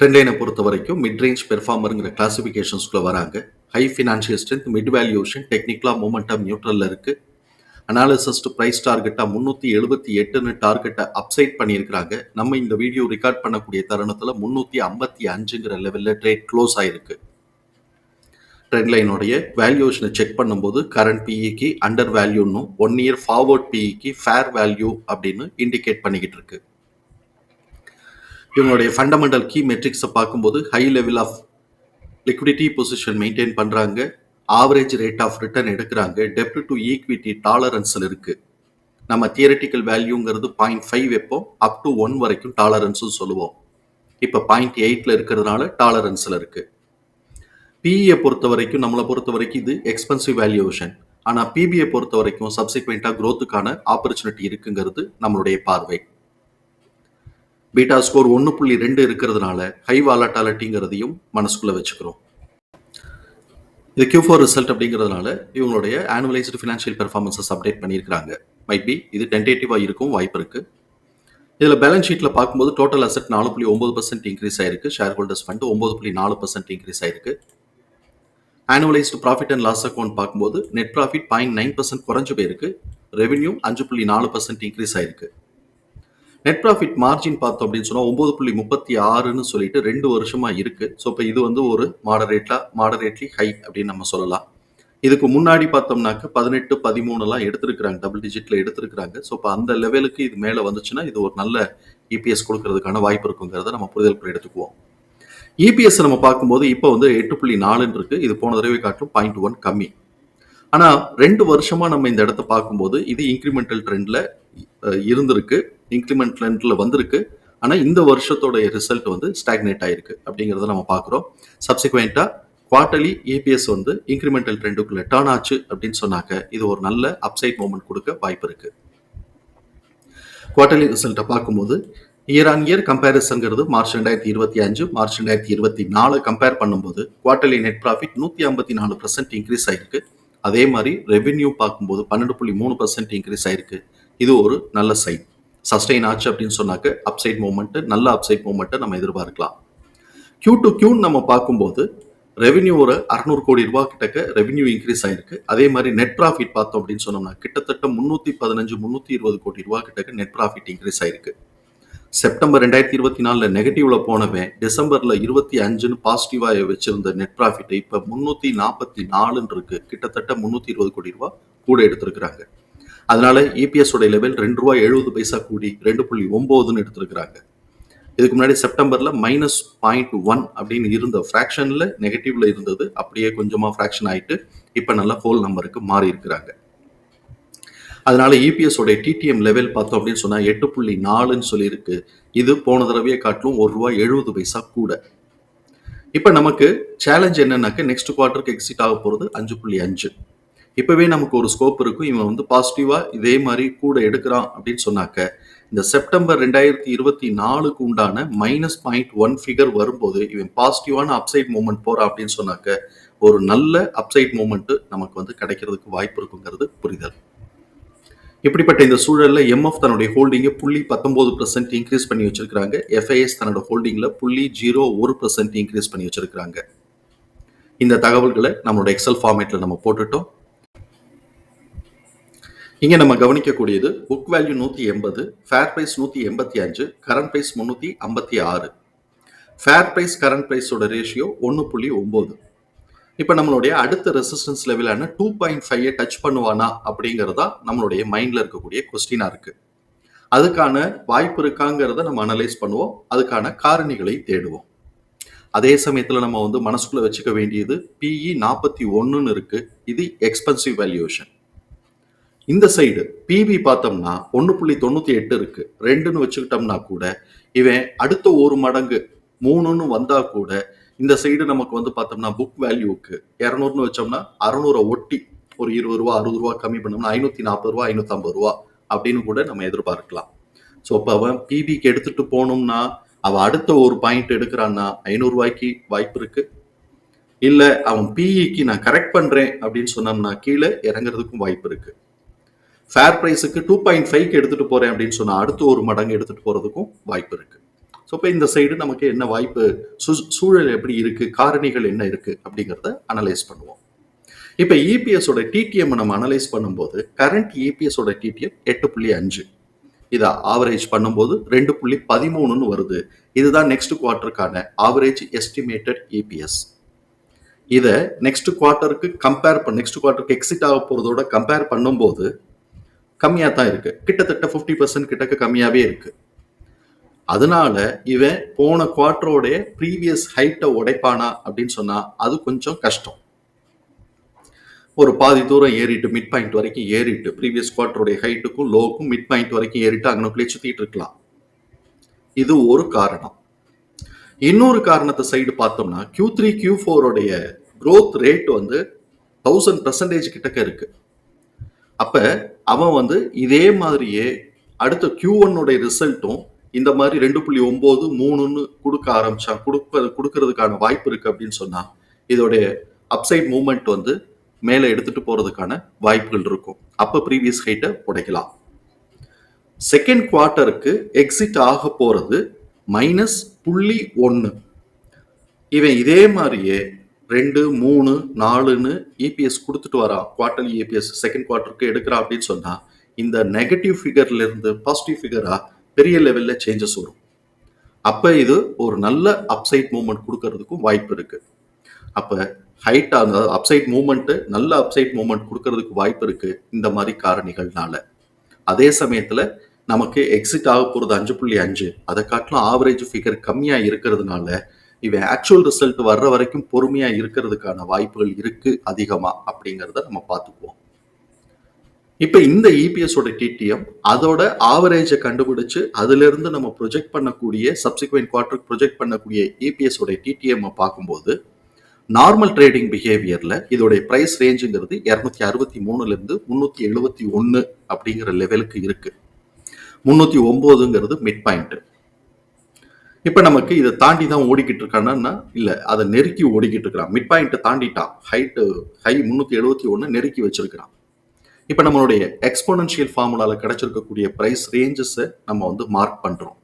Trend லைனை பொறுத்த வரைக்கும் மிட் ரேஞ்ச் பெர்ஃபார்மருங்கிற கிளாசிஃபிகேஷன்ஸ்குள்ள வராங்க high financial strength mid valuation டெக்னிக்கலாக மூமெண்டம் நியூட்ரலில் இருக்குது அனாலிசிஸ் டு ப்ரைஸ் டார்கெட்டாக முந்நூற்றி எழுபத்தி எட்டுன்னு டார்கெட்டை அப்சைட் பண்ணியிருக்கிறாங்க. நம்ம இந்த வீடியோ ரெக்கார்ட் பண்ணக்கூடிய தருணத்தில் முந்நூற்றி ஐம்பத்தி அஞ்சுங்கிற லெவலில் ட்ரேட் க்ளோஸ் ஆகிருக்கு ட்ரெண்ட் லைனுடைய வேல்யூஷனை செக் பண்ணும்போது கரண்ட் பிஇக்கு அண்டர் வேல்யூன்னும் ஒன் இயர் ஃபார்வர்ட் பிஇக்கு ஃபேர் வேல்யூ அப்படின்னு இண்டிகேட் பண்ணிக்கிட்டு இருக்கு. இவங்களுடைய ஃபண்டமெண்டல் கீ மெட்ரிக்ஸை பார்க்கும்போது high level of liquidity position maintain பண்ணுறாங்க ஆவரேஜ் ரேட் ஆஃப் ரிட்டர்ன் எடுக்கிறாங்க. டெப்ட் டு ஈக்விட்டி டாலரன்ஸில் இருக்குது நம்ம தியரட்டிக்கல் வேல்யூங்கிறது பாயிண்ட் ஃபைவ் வைப்போம். அப் டு ஒன் வரைக்கும் டாலரன்ஸும் சொல்லுவோம். இப்போ பாயிண்ட் எயிட்டில் இருக்கிறதுனால டாலரன்ஸில் இருக்குது பிஇயை பொறுத்த வரைக்கும் நம்மளை பொறுத்த வரைக்கும் இது எக்ஸ்பென்சிவ் வேல்யூவேஷன் ஆனால் பிபிஐ பொறுத்த வரைக்கும் சப்சிக்வெண்ட்டாக க்ரோத்துக்கான ஆப்பர்ச்சுனிட்டி இருக்குங்கிறது நம்மளுடைய பார்வை. பீட்டா ஸ்கோர் ஒன்று புள்ளி ரெண்டு இருக்கிறதுனால ஹை வாலட்டாலிட்டிங்கிறதையும் மனசுக்குள்ளே வச்சுக்கிறோம். இது கியூ ஃபோர் ரிசல்ட் அப்படிங்கிறதுனால இவங்களுடைய ஆனுவலைஸ்டு ஃபினான்ஷியல் பெர்ஃபார்மன்ஸஸ் அப்டேட் பண்ணியிருக்கிறாங்க. மைட் பி இது டென்டேட்டிவாக இருக்கும் வாய்ப்பு இருக்குது இதில் பேலன்ஸ் ஷீட்டில் பார்க்கும்போது டோட்டல் அசெட் நாலு புள்ளி ஒம்பது பர்சன்ட் இன்க்ரீஸ் ஆயிருக்கு. ஷேர் ஹோல்டர்ஸ் ஃபண்ட் ஒம்பது புள்ளி நாலு பர்சன்ட் இன்க்ரீஸ் ஆயிருக்கு. Annualised profit and loss account பார்க்கும்போது net profit point nine percent குறைஞ்சு போயிருக்கு. ரெவென்யூ அஞ்சு புள்ளி நாலு பர்சன்ட் இன்க்ரீஸ் ஆயிருக்கு. நெட் ப்ராஃபிட் மார்ஜின் பார்த்தோம் அப்படின்னு சொன்னால் ஒம்பது புள்ளி முப்பத்தி ஆறுன்னு சொல்லிட்டு ரெண்டு வருஷமா இருக்கு. ஸோ இப்போ இது வந்து ஒரு மாடரேட்டா மாடரேட்லி ஹை அப்படின்னு நம்ம சொல்லலாம். இதுக்கு முன்னாடி பார்த்தோம்னாக்க பதினெட்டு பதிமூணுலாம் எடுத்திருக்கிறாங்க. டபுள் டிஜிட்ல எடுத்திருக்கிறாங்க. ஸோ இப்போ அந்த லெவலுக்கு இது மேலே வந்துச்சுன்னா இது ஒரு நல்ல இபிஎஸ் கொடுக்கறதுக்கான வாய்ப்பு இருக்குங்கிறத நம்ம புரிதல் எடுத்துக்குவோம். இபிஎஸ் நம்ம பார்க்கும்போது இப்போ வந்து எட்டு புள்ளி நாலுன்னு இருக்கு. இது போன தடவை காட்டும் பாயிண்ட் ஒன் கம்மி. ஆனால் ரெண்டு வருஷமா நம்ம இந்த இடத்த பார்க்கும்போது இது இன்க்ரிமெண்டல் ட்ரெண்ட்ல இருந்திருக்கு. இன்க்ரிமெண்ட் ட்ரெண்டில் வந்திருக்கு. ஆனால் இந்த வருஷத்தோடைய ரிசல்ட் வந்து ஸ்டாக்னேட் ஆயிருக்கு அப்படிங்கிறத நம்ம பார்க்குறோம். சப்சிக்வெண்ட்டாக குவார்டர்லி ஏபிஎஸ் வந்து இன்க்ரிமெண்டல் ட்ரெண்டுக்குள்ள டேர்ன் ஆச்சு அப்படின்னு சொன்னாக்க இது ஒரு நல்ல அப்சைட் மூமெண்ட் கொடுக்க வாய்ப்பு இருக்கு. குவார்டர்லி ரிசல்ட்டை பார்க்கும்போது இயர் ஆன் இயர் கம்பேரிசன்கிறது மார்ச் ரெண்டாயிரத்தி இருபத்தி அஞ்சு மார்ச் ரெண்டாயிரத்தி இருபத்தி நாலு கம்பேர் பண்ணும்போது குவார்டர்லி நெட் ப்ராஃபிட் நூற்றி ஐம்பத்தி நாலு பர்சன்ட் இன்க்ரீஸ் ஆயிருக்கு. அதே மாதிரி ரெவென்யூ பார்க்கும்போது பன்னெண்டு புள்ளி மூணு பர்சன்ட் இன்க்ரீஸ் ஆயிருக்கு. இது ஒரு நல்ல சைட் சஸ்டெயின் ஆச்சு அப்படின்னு சொன்னாக்க அப்சைட் மூமெண்ட் நல்ல அப்சைட் மூமெண்ட்டை நம்ம எதிர்பார்க்கலாம். கியூ டு கியூன்னு நம்ம பார்க்கும்போது ரெவென்யூ ஒரு அறநூறு கோடி ரூபா கிட்டக்க ரெவென்யூ இன்க்ரீஸ் ஆயிருக்கு. அதே மாதிரி நெட் ப்ராஃபிட் பார்த்தோம் அப்படின்னு சொன்னோம்னா கிட்டத்தட்ட முந்நூற்றி பதினஞ்சு முந்நூற்றி இருபது கோடி ரூபா கிட்டக்க நெட் ப்ராஃபிட் இன்க்ரீஸ் ஆயிருக்கு. செப்டம்பர் ரெண்டாயிரத்தி இருபத்தி நாலில் நெகட்டிவ்ல போனவன் டிசம்பர்ல இருபத்தி அஞ்சுன்னு பாசிட்டிவாக வச்சிருந்த நெட் ப்ராஃபிட்டை இப்போ முந்நூற்றி நாற்பத்தி நாலுன்னு இருக்கு. கிட்டத்தட்ட முந்நூற்றி இருபது கோடி ரூபா கூட எடுத்திருக்கிறாங்க. அதனால இபிஎஸ் உடைய லெவல் ரெண்டு ரூபாய் எழுபது பைசா கூடி ரெண்டு புள்ளி ஒம்போதுன்னு எடுத்திருக்கிறாங்க. இதுக்கு முன்னாடி செப்டம்பர்ல மைனஸ் பாயிண்ட் ஒன் அப்படின்னு இருந்த ஃப்ராக்ஷன்ல நெகட்டிவ்ல இருந்தது. அப்படியே கொஞ்சமா ஃப்ராக்ஷன் ஆயிட்டு இப்போ நல்லா ஹோல் நம்பருக்கு மாறி இருக்கிறாங்க. அதனால இபிஎஸ் உடைய டிடிஎம் லெவல் பார்த்தோம் அப்படின்னு சொன்னா எட்டு புள்ளி நாலுன்னு சொல்லியிருக்கு. இது போன தடவையை காட்டிலும் ஒரு ரூபாய் எழுபது பைசா கூட. இப்போ நமக்கு சேலஞ்ச் என்னன்னாக்க நெக்ஸ்ட் குவார்ட்டருக்கு எக்ஸிட் ஆக போகிறது அஞ்சு புள்ளி அஞ்சு. இப்போவே நமக்கு ஒரு ஸ்கோப் இருக்கும். இவன் வந்து பாசிட்டிவாக இதே மாதிரி கூட எடுக்கிறான் அப்படின்னு சொன்னாக்க இந்த செப்டம்பர் ரெண்டாயிரத்தி இருபத்தி நாலுக்கு உண்டான மைனஸ் பாயிண்ட் ஒன் ஃபிகர் வரும்போது இவன் பாசிட்டிவான அப்சைட் மூமெண்ட் போகிறான் அப்படின்னு சொன்னாக்க ஒரு நல்ல அப்சைட் மூமெண்ட்டு நமக்கு வந்து கிடைக்கிறதுக்கு வாய்ப்பு இருக்குங்கிறது புரிதல். இப்படிப்பட்ட இந்த சூழலில் எம்எஃப் தன்னுடைய ஹோல்டிங்கை புள்ளி பத்தொம்போது பர்சன்ட் இன்க்ரீஸ் பண்ணி வச்சிருக்காங்க எஃப்ஐஎஸ் தன்னோட ஹோல்டிங்கில் புள்ளி ஜீரோ ஒரு பர்சன்ட் இன்க்ரீஸ் பண்ணி வச்சிருக்காங்க இந்த தகவல்களை நம்மளோட எக்ஸல் ஃபார்மேட்டில் நம்ம போட்டுட்டோம். இங்க நம்ம கவனிக்கக்கூடியது புக் வேல்யூ நூத்தி எண்பது ஃபேர் பிரைஸ் நூத்தி எண்பத்தி அஞ்சு கரண்ட் பிரைஸ் முன்னூத்தி ஐம்பத்தி ஆறு. ஃபேர் பிரைஸ் கரண்ட் பிரைஸோட ரேஷியோ ஒன்று புள்ளி ஒன்பது இப்போ நம்மளுடைய அடுத்த ரெசிஸ்டன்ஸ் லெவலான டூ பாயிண்ட் ஃபைவ் டச் பண்ணுவானா அப்படிங்கிறதா நம்மளுடைய மைண்டில் இருக்கக்கூடிய கொஸ்டினாக இருக்குது அதுக்கான வாய்ப்பு இருக்காங்கிறத நம்ம அனலைஸ் பண்ணுவோம். அதுக்கான காரணிகளை தேடுவோம். அதே சமயத்தில் நம்ம வந்து மனசுக்குள்ளே வச்சுக்க வேண்டியது பிஇ நாற்பத்தி ஒன்றுன்னு இருக்குது இது எக்ஸ்பென்சிவ் வேல்யூஷன் இந்த சைடு பிபி பார்த்தோம்னா ஒன்று புள்ளி தொண்ணூற்றி எட்டு இருக்கு. ரெண்டுன்னு வச்சுக்கிட்டோம்னா கூட இவன் அடுத்த ஒரு மடங்கு மூணுன்னு வந்தா கூட இந்த சைடு நமக்கு வந்து பார்த்தோம்னா புக் வேல்யூக்கு இரநூறுன்னு வச்சோம்னா அறநூறை ஒட்டி ஒரு இருபது ரூபா அறுபது ரூபா கம்மி பண்ணோம்னா ஐநூற்றி நாற்பது ரூபா ஐநூற்றம்பது ரூபா அப்படின்னு கூட நம்ம எதிர்பார்க்கலாம். ஸோ இப்போ அவன் பிபிக்கு எடுத்துட்டு போனோம்னா அவன் அடுத்த ஒரு பாயிண்ட் எடுக்கிறான்னா ஐநூறுரூவாய்க்கு வாய்ப்பு இருக்கு. இல்லை அவன் பிஇக்கு நான் கரெக்ட் பண்ணுறேன் அப்படின்னு சொன்னோம்னா கீழே இறங்குறதுக்கும் வாய்ப்பு இருக்கு. ஃபேர் ப்ரைஸுக்கு டூ பாயிண்ட் ஃபைவ்க்கு எடுத்துகிட்டு போகிறேன் அப்படின்னு சொன்னால் அடுத்து ஒரு மடங்கு எடுத்துகிட்டு போகிறதுக்கும் வாய்ப்பு இருக்குது ஸோ இப்போ இந்த சைடு நமக்கு என்ன வாய்ப்பு சு- சூழல் எப்படி இருக்குது காரணிகள் என்ன இருக்குது அப்படிங்கிறத அனலைஸ் பண்ணுவோம். இப்போ இபிஎஸோட டிடிஎம் நம்ம அனலைஸ் பண்ணும்போது கரண்ட் இபிஎஸோட டிடிஎம் எட்டு புள்ளி அஞ்சு. இதை ஆவரேஜ் பண்ணும்போது ரெண்டு புள்ளி பதிமூணுன்னு வருது. இதுதான் நெக்ஸ்ட் குவார்ட்டருக்கான ஆவரேஜ் எஸ்டிமேட்டட் இபிஎஸ் இதை நெக்ஸ்ட் குவார்ட்டருக்கு கம்பேர் பண்ண நெக்ஸ்ட் குவார்ட்டருக்கு எக்ஸிட் ஆக போகிறதோட கம்பேர் பண்ணும்போது கம்மியாக தான் இருக்கு. கிட்டத்தட்ட ஃபிஃப்டி பர்சன்ட் கிட்டக்க கம்மியாகவே இருக்கு. அதனால இவன் போன குவார்டரோடைய ப்ரீவியஸ் ஹைட்டை உடைப்பானா அப்படின்னு சொன்னா அது கொஞ்சம் கஷ்டம். ஒரு பாதி தூரம் ஏறிட்டு மிட் பாயிண்ட் வரைக்கும் ஏறிட்டு ப்ரீவியஸ் குவார்டருடைய ஹைட்டுக்கும் லோக்கும் மிட் பாயிண்ட் வரைக்கும் ஏறிட்டு அங்கனக்குள்ளே சுத்திட்டு இருக்கலாம். இது ஒரு காரணம். இன்னொரு காரணத்தை சைடு பார்த்தோம்னா கியூ த்ரீ கியூ ஃபோருடைய க்ரோத் ரேட் வந்து தௌசண்ட் பர்சன்டேஜ் கிட்டக்க இருக்குது அப்போ அவன் வந்து இதே மாதிரியே அடுத்த கியூ ஒன்னுடைய ரிசல்ட்டும் இந்த மாதிரி ரெண்டு புள்ளி ஒம்பது மூணுன்னு கொடுக்க ஆரம்பிச்சான். கொடுக்க கொடுக்கறதுக்கான வாய்ப்பு இருக்கு அப்படின்னு சொன்னா இதோடைய அப்சைட் மூமெண்ட் வந்து மேலே எடுத்துட்டு போறதுக்கான வாய்ப்புகள் இருக்கும். அப்போ ப்ரீவியஸ் ஹைட்டை உடைக்கலாம். செகண்ட் குவார்ட்டருக்கு எக்ஸிட் ஆக போறது மைனஸ் புள்ளி ஒன்று இவன் இதே மாதிரியே ரெண்டு மூணு நாலுன்னு இபிஎஸ் கொடுத்துட்டு வரான் குவார்டர்லி இபிஎஸ் செகண்ட் குவார்ட்டருக்கு எடுக்கிறான் அப்படின்னு சொன்னா இந்த நெகட்டிவ் ஃபிகர்ல இருந்து பாசிட்டிவ் ஃபிகரா பெரிய லெவல்ல சேஞ்சஸ் வரும். அப்ப இது ஒரு நல்ல அப்சைட் மூமெண்ட் கொடுக்கறதுக்கும் வாய்ப்பு இருக்கு. அப்ப ஹைட் அந்த அப்சைட் மூமெண்ட்டு நல்ல அப்சைட் மூமெண்ட் கொடுக்கறதுக்கு வாய்ப்பு இருக்கு இந்த மாதிரி காரணிகள்னால. அதே சமயத்துல நமக்கு எக்ஸிட் ஆக போறது அஞ்சு புள்ளி அஞ்சு அதை காட்டிலும் ஆவரேஜ் ஃபிகர் கம்மியா இருக்கிறதுனால இவன் ஆக்சுவல் ரிசல்ட் வர்ற வரைக்கும் பொறுமையா இருக்கிறதுக்கான வாய்ப்புகள் இருக்கு அதிகமா அப்படிங்கிறத நம்ம பார்த்துக்குவோம். இப்போ இந்த இபிஎஸோட டிடிஎம் அதோட ஆவரேஜை கண்டுபிடிச்சு அதுலேருந்து நம்ம ப்ரொஜெக்ட் பண்ணக்கூடிய சப்சிக்வெண்ட் குவார்டருக்கு ப்ரொஜெக்ட் பண்ணக்கூடிய இபிஎஸோட டிடிஎம் பார்க்கும்போது நார்மல் ட்ரேடிங் பிஹேவியரில் இதோடைய ப்ரைஸ் ரேஞ்சுங்கிறது இரநூத்தி அறுபத்தி மூணுலேருந்து முந்நூற்றி எழுபத்தி ஒன்று அப்படிங்கிற லெவலுக்கு இருக்குது முந்நூற்றி ஒம்போதுங்கிறது மிட் பாயிண்ட்டு இப்போ நமக்கு இதை தாண்டி தான் ஓடிக்கிட்டு இருக்கானா இல்லை அதை நெருக்கி ஓடிக்கிட்டு இருக்கிறான். மிட் பாயிண்ட்டை தாண்டிட்டான். ஹைட்டு ஹை முந்நூற்றி எழுபத்தி ஒன்று நெருக்கி வச்சிருக்கிறான். இப்போ நம்மளுடைய எக்ஸ்போனன்ஷியல் ஃபார்முலாவில் கிடைச்சிருக்கக்கூடிய ப்ரைஸ் ரேஞ்சஸை நம்ம வந்து மார்க் பண்ணுறோம்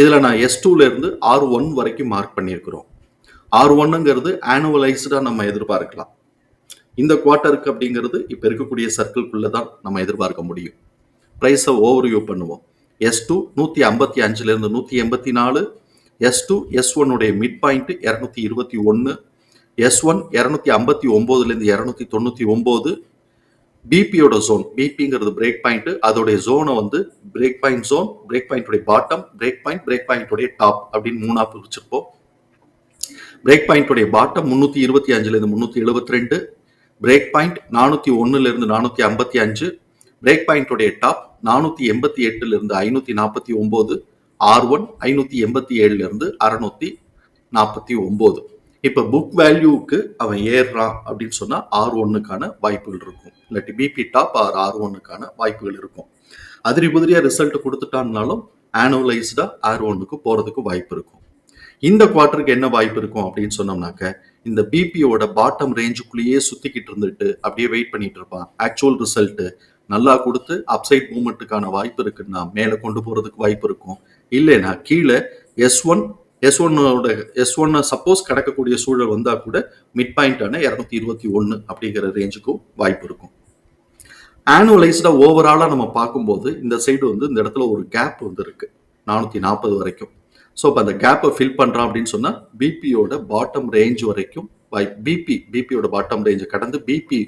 இதில் நான் எஸ் டூலேருந்து ஆர் ஒன் வரைக்கும் மார்க் பண்ணியிருக்கிறோம். ஆர் ஒன்னுங்கிறது ஆனுவலைஸ்டாக நம்ம எதிர்பார்க்கலாம். இந்த குவார்ட்டருக்கு அப்படிங்கிறது இப்போ இருக்கக்கூடிய சர்க்கிள்குள்ளே தான் நம்ம எதிர்பார்க்க முடியும். ப்ரைஸை ஓவர் வியூ பண்ணுவோம். எஸ் டூ நூற்றி ஐம்பத்தி அஞ்சுலேருந்து நூற்றி எண்பத்தி நாலு எஸ் டூ எஸ் ஒன்னுடைய மிட் பாயிண்ட்டு இரநூத்தி இருபத்தி ஒன்று எஸ் ஒன் இரநூத்தி ஐம்பத்தி ஒம்போதுலேருந்து இரநூத்தி தொண்ணூற்றி ஒம்பது பிபியோட ஜோன் பிபிங்கிறது பிரேக் பாயிண்ட்டு அதோடைய ஜோனை வந்து பிரேக் பாயிண்ட் ஜோன் பிரேக் பாயிண்ட்டுடைய பாட்டம் பிரேக் பாயிண்ட் பிரேக் பாயிண்ட்டுடைய டாப் அப்படின்னு மூணாக பிரிச்சிருப்போம். பிரேக் பாயிண்ட்டுடைய பாட்டம் முந்நூற்றி இருபத்தி அஞ்சுலேருந்து முந்நூற்றி எழுபத்தி ரெண்டு பிரேக் பாயிண்ட் நானூற்றி ஒன்றுலேருந்து நானூற்றி ஐம்பத்தி அஞ்சு பிரேக் பாயிண்டோடைய டாப் நானூற்றி எண்பத்தி எட்டுலேருந்து ஐநூற்றி நாற்பத்தி ஒம்பது ஆர் ஒன் ஐநூற்றி எண்பத்தி ஏழுலேருந்து அறநூற்றி நாற்பத்தி ஒம்பது. இப்போ புக் வேல்யூக்கு அவன் ஏறுறான் அப்படின்னு சொன்னால் ஆர் ஒன்னுக்கான வாய்ப்புகள் இருக்கும். இல்லாட்டி பிபி டாப் ஆர் ஆர் ஒன்னுக்கான வாய்ப்புகள் இருக்கும். அதிரி புதிரியா ரிசல்ட் கொடுத்துட்டான்னாலும் ஆனுவலைஸ்டா ஆர் ஒன்னுக்கு போறதுக்கு வாய்ப்பு இருக்கும். இந்த குவார்ட்டருக்கு என்ன வாய்ப்பு இருக்கும் அப்படின்னு சொன்னோம்னாக்க இந்த பிபியோட பாட்டம் ரேஞ்சுக்குள்ளேயே சுத்திக்கிட்டு இருந்துட்டு அப்படியே வெயிட் பண்ணிட்டு இருப்பான். ஆக்சுவல் ரிசல்ட்டு நல்லா கொடுத்து அப்சைட் மூமெண்ட்டுக்கான வாய்ப்பு இருக்குன்னா மேலே கொண்டு போகிறதுக்கு வாய்ப்பு இருக்கும். இல்லைன்னா கீழே எஸ் ஒன் எஸ் ஒன்னோட எஸ் ஒன்னை சப்போஸ் கிடக்கக்கூடிய சூழல் வந்தால் கூட மிட் பாயிண்டான இரநூத்தி இருபத்தி ஒன்று அப்படிங்கிற ரேஞ்சுக்கும் வாய்ப்பு இருக்கும். ஆனுவலைஸ்டாக ஓவராலாக நம்ம பார்க்கும்போது இந்த சைடு வந்து இந்த இடத்துல ஒரு கேப் வந்து இருக்குது நானூற்றி நாற்பது வரைக்கும். ஸோ இப்போ அந்த கேப்பை ஃபில் பண்ணுறான் அப்படின்னு சொன்னால் பிபியோட பாட்டம் ரேஞ்ச் வரைக்கும் பிபி பிபியோட பாட்டம் ரேஞ்சை கடந்து பிபி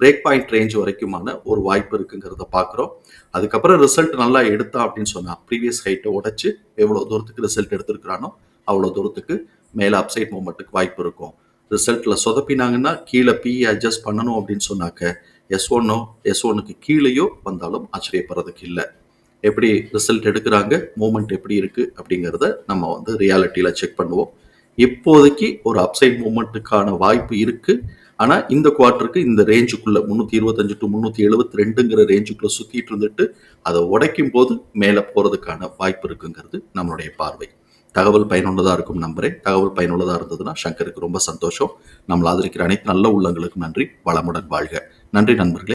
பிரேக் பாயிண்ட் ரேஞ்ச் வரைக்குமான ஒரு வாய்ப்பு இருக்குங்கிறத பார்க்குறோம் அதுக்கப்புறம் ரிசல்ட் நல்லா எடுத்தா அப்படின்னு சொன்னால் ப்ரீவியஸ் ஹைட்டை உடைச்சு எவ்வளோ தூரத்துக்கு ரிசல்ட் எடுத்துருக்கிறானோ அவ்வளோ தூரத்துக்கு மேலே அப்சைட் மூமெண்ட்டுக்கு வாய்ப்பு இருக்கும். ரிசல்ட்டில் சொதப்பினாங்கன்னா கீழே பிஇ அட்ஜஸ்ட் பண்ணணும் அப்படின்னு சொன்னாக்க எஸ் ஒன்னோ எஸ் ஒன்னுக்கு கீழேயோ வந்தாலும் ஆச்சரியப்படுறதுக்கு இல்லை. எப்படி ரிசல்ட் எடுக்கிறாங்க மூமெண்ட் எப்படி இருக்குது அப்படிங்கிறத நம்ம வந்து ரியாலிட்டியில் செக் பண்ணுவோம். இப்போதைக்கு ஒரு அப்சைட் மூமெண்ட்டுக்கான வாய்ப்பு இருக்கு. ஆனால் இந்த குவார்ட்டருக்கு இந்த ரேஞ்சுக்குள்ள முந்நூற்றி இருபத்தஞ்சு டு முந்நூற்றி எழுபத்தி ரெண்டுங்கிற ரேஞ்சுக்குள்ள சுற்றிட்டு இருந்துட்டு அதை உடைக்கும் போது மேலே போகிறதுக்கான வாய்ப்பு இருக்குங்கிறது நம்மளுடைய பார்வை. தகவல் பயனுள்ளதாக இருக்கும் நம்புறேன். தகவல் பயனுள்ளதாக இருந்ததுன்னா சங்கருக்கு ரொம்ப சந்தோஷம். நம்மளை ஆதரிக்கிற அனைத்து நல்ல உள்ளங்களுக்கும் நன்றி. வளமுடன் வாழ்க. நன்றி நண்பர்களே.